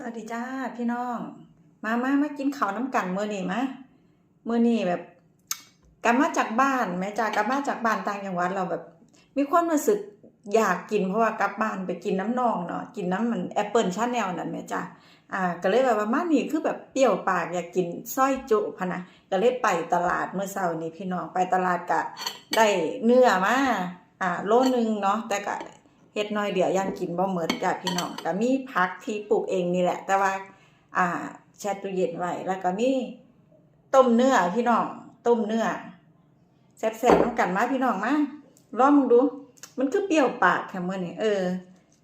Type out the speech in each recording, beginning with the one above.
สวัสดีจ้าพี่น้อง มามามากินข้าวน้ำกันมื้อนี้มามื้อนี้แบบกลับมาจากบ้านแม่จ้ากลับมาจากบ้านต่างจังหวัดเราแบบ มีความรู้สึกอยากกินเพราะว่ากลับบ้านไปกินน้ำนองเนาะกินน้ำมันแอปเปิลชาแนลนั่นแม่จ้าอ่า ก็เลยแบบว่ามานี่คือแบบเปรี้ยวปากอยากกินสร้อยจุพะนะก็เลยไปตลาดเมื่อเช้านี้พี่น้องไปตลาดกะได้เนื้อมาอ่าโลนึงเนาะแต่ก็ เฮ็ดน้อยเดียวยังกินบ่เหมดจ้ะพี่น้องก็มีผักที่ปลูกเองนี่แหละ แต่ว่า อ่าแช่ตู้เย็นไว้แล้วก็มีต้มเนื้อพี่น้องต้มเนื้อแซ่บๆน้ำกันมาพี่น้องมาลองดู มันคือเปรี้ยวปากแค่มื้อนี้เออ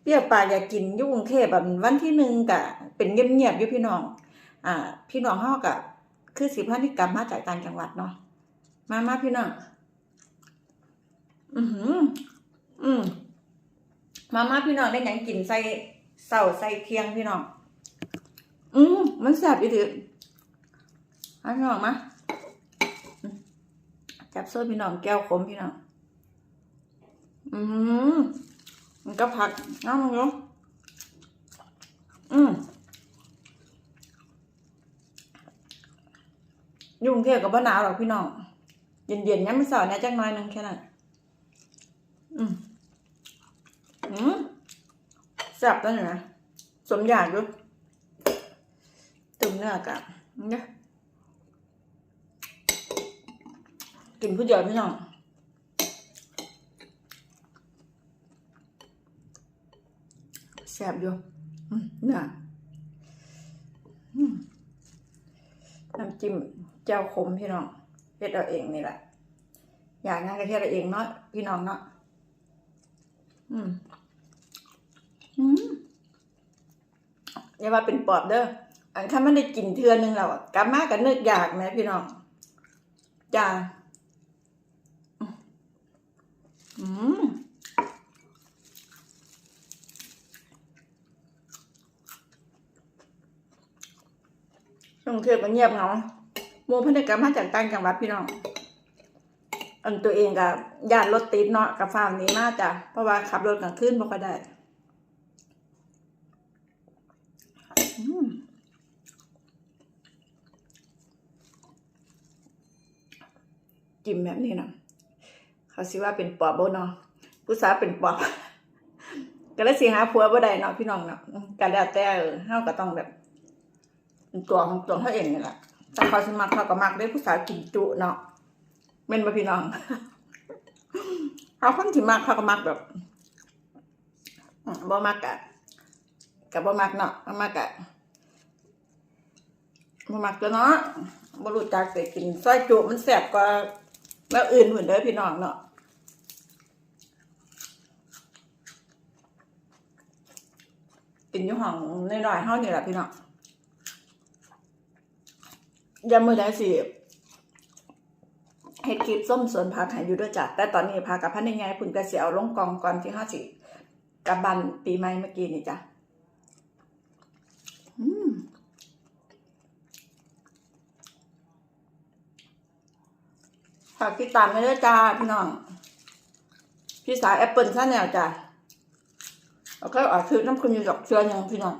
เปรี้ยวปากอยากกินยู่งเทพแบบวันที่หนึ่งก็เป็นเงียบๆอยู่พี่น้อง อ่า พี่น้องเฮาก็คือสิพันธิกรรมมาจากต่างจังหวัดเนาะมามาพี่น้องอือหือ อืม มาม่าพี่น้องได้หยังกินใส่เสาใส่เคียงพี่น้อง อืมมันแซ่บอีถือให้พี่น้องมาอืมจับโซ่พี่น้องแก้วขมพี่น้อง อืมมันก็ผักน้ำมันเนาะอืมอยุ่งเทพกับบ้านหนาวหรอกพี่น้อง เย็นๆยังไม่เสาร์เนี่ยจักน้อยนึงแค่นั้นอืม อืมแซ่บตัวนี้นะสมอยากด้วยตุ่มเนื้อกะเนี่ยกินผู้เดียวพี่น้องแซ่บอยู่เนื้อน้ำจิ้มเจ้าขมพี่น้องเฮ็ดเอาเองนี่แหละ อยากงานก็เฮ็ดเอาเองเนาะพี่น้องเนาะ อืม อืมอย่าว่าเป็นปอบเด้อ อันข้ามันได้กินเทือนึงแล้วอะกลับมากันนึกอยากไหมพี่น้องจ้าอืมกรุงเทพก็เงียบเหงาโมเพิ่นได้กลับมาจากต่างจังหวัดพี่น้อง อันตัวเองกับญาติรถติดเนาะกับฟาร์มนี้มากจ้ะเพราะว่าขับรถกลางคืนบ่ค่อยได้อืมจิ้มแบบนี้นะเขาสิว่าเป็นปอบบ่เนาะผู้สาวเป็นปอบก็เลยสิหาผัวบ่ได้เนาะพี่น้องเนาะก็แล้วแต่เออเฮาก็ต้องแบบตัวของตัวเขาเองนี่แหละถ้าเขาสิมักเขาก็มักได้ผู้สาวกินจุเนาะ แม่นบ่พี่น้องเขาคนที่มักเขาก็มักแบบบ่มักกะกับบ่มักเนาะบ่มักกะบ่มักตัวเนาะบ่รู้จักแต่กินซอยจุมันแซ่บกว่าแล้วอื่นเหมือนเด้อพี่น้องเนาะกินอยู่ห้องน้อยๆเฮานี่แหละพี่น้องยามมื้อใดสิ เฮ็ดคลิปส้มสวนผักให้อยู่ด้วยจ้ะแต่ตอนนี้พากับพันยังไงเพิ่งก็สิเอาลงกองก่อนที่เฮาสิกับบ้านปีใหม่เมื่อกี้นี่จ้ะอืมฝากติดตามด้วยจ้าพี่น้อง พี่สาวแอปเปิลชาแนลจ้าแล้วก็อาซื้อน้ำคุณอยู่ดอกเชื้อยังพี่น้อง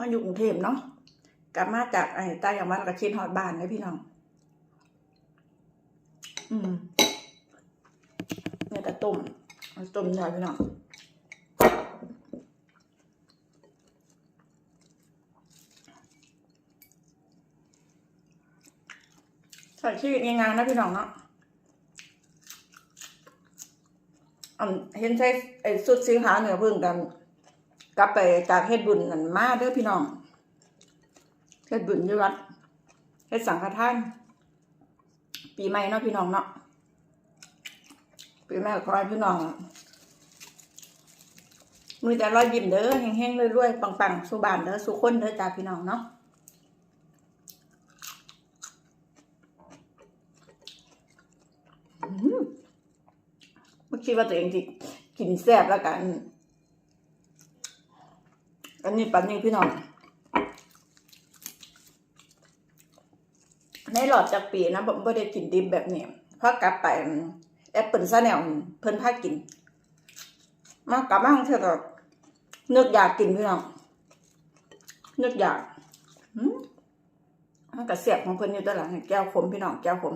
มาอยู่กรุงเทพเนาะกลับมาจากไอ้ใต้ยางวัดกระชินฮอดบ้านเลยพี่น้อง อืมเนี่ยแต่ต้มต้มยำพี่น้องใส่ชีวิตง่ายๆนะพี่น้องเนาะอันเห็นใช้ไอ้สุดสีขาวเหนือพึ่งกัน กลับไปจากเฮ็ดบุญนั่นมาเด้อพี่น้องเฮ็ดบุญอยู่วัดเฮ็ดสังฆทาน ปีใหม่เนาะพี่น้องเนาะปีแม่ขอให้พี่น้องมือแต่รอยยิ้มเด้อแห้งๆรวยๆปังๆสู่บ้านเด้อสู่คนเด้อจ้าพี่น้องเนาะอืมไม่คิดว่าตัวเองที่กินแซ่บแล้วกัน อันนี้ปันนี้พี่น้อง ในหลอดจากปีนะผมไม่ได้กินดิบแบบนี้เพราะกลับไปแอปเปิลซะแนวเพิ่นพากิน มากลับมาของเธอก็นึกอยากกินพี่น้องนึกอยากมันก็เสียบของเพิ่นอยู่ตัวหลังแก้วขมพี่น้องแก้วขม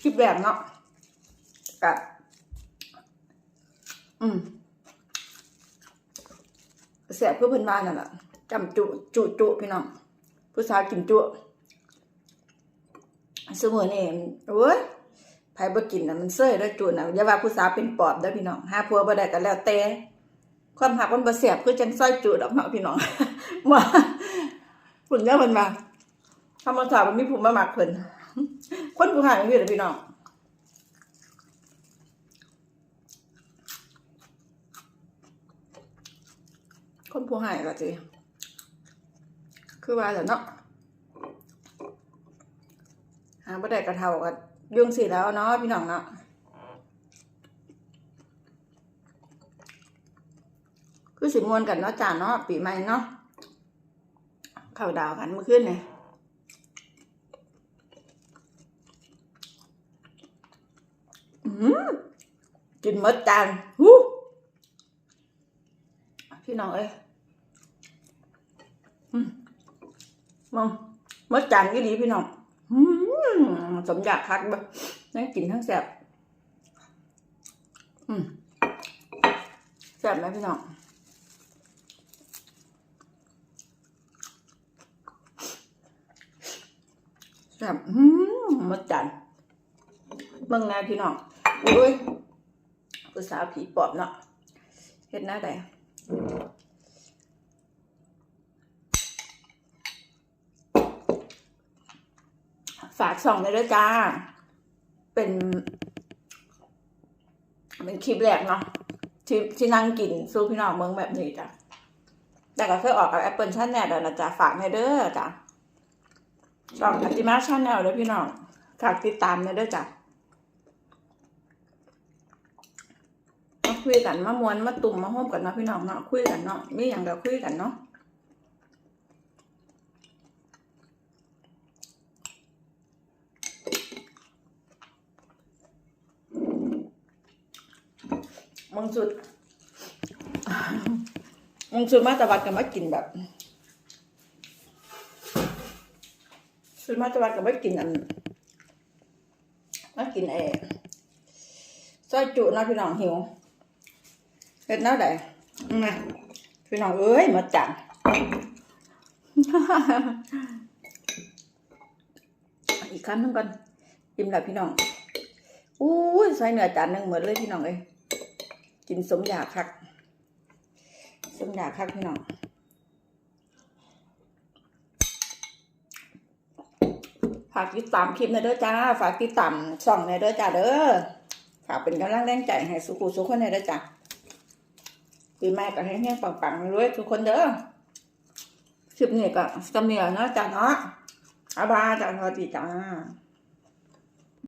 คลิปแรกเนาะ กับ อืมเสียบเพื่อเพิ่นว่านั่นแหละจำจุจุจุพี่น้องผู้สาวกินจุสมือนี่โอ้ยไผบ่กินน่ะมันเซ้ยแล้วจูนน่ะอย่าว่าผู้สาวเป็นปอบเด้พี่น้องหาผัวบ่ได้ก็แล้วแต่ความหักมันบ่แซ่บคือจังซอยจูดอกเนาะพี่น้องว่าคุณย่าเพิ่นว่าธรรมชาติมันมีผู้มาหมักเพิ่นคนผู้หายมันอยู่เด้อพี่น้อง คนผู้หายก็สิคือว่าแหละเนาะหาบ่ได้กระเทาก็ยุ่งสิแล้วเนาะพี่น้องเนาะคือสิมวนกันเนาะจ้าเนาะปีใหม่เนาะเข้าดาวกันเมื่อคืนเนี่ยอืมกินมดจานหู พี่น้องเอ้ยมมองหมดจานกี่ดีพี่น้องอสมอยากคักบ่นั่งกินทั้งแซ่บแซ่บไหมพี่น้องแซ่บมหมดจันเบิ่งแน่พี่น้องอุ้ยผู้สาวผีปอบเนาะเฮ็ดหน้าใด ฝากส่องเลยด้วยจ้า เป็น เป็นคลิปแรกเนาะที่ที่นั่งกินสู้พี่น้องเมืองแบบนี้จ้ะ แต่ก็เคยออกกับ Apple Channel แล้วนะจ๊ะ ฝากในเด้อจ้ะช่องอัติมาชาแนลเด้อพี่น้อง ฝากติดตามในเด้อจ้ะ มา คุยกันมามวนมาตุ่มมาห้มกันเนาะพี่น้องเนาะคุยกันเนาะมีอย่างเดียวคุยกันเนาะมึงสุดมึงสุดมาตะวัดกันมากินแบบสุดมาตะวัดกันมากินอันมากินไอ้ซอยจุนาะพี่น้องหิว เฮ็ดแน้าไดนะพี่น้องเอ้ยหมาจังอีกครั้งหนึงก่อนกินแบบพี่น้องอู้ยใส่เนื้อจานหนึ่งเหมือนเลยพี่น้องเอ้ยกินสมอยากคัก สมอยากคักพี่น้องฝากติดตามคลิปในเด้อจ้า ฝากติดตามช่องในเด้อจ้าเด้อฝากเป็นกำลังแรงใจให้สุขุสุขคนในเด้อจ้า ปีใหม่ก็ให้เฮงๆปังๆรวยทุกคนเด้อคลิปนี้ก็สำเนียงเนาะจ้าเนาะอาบาจ้าสวัสดีจ้า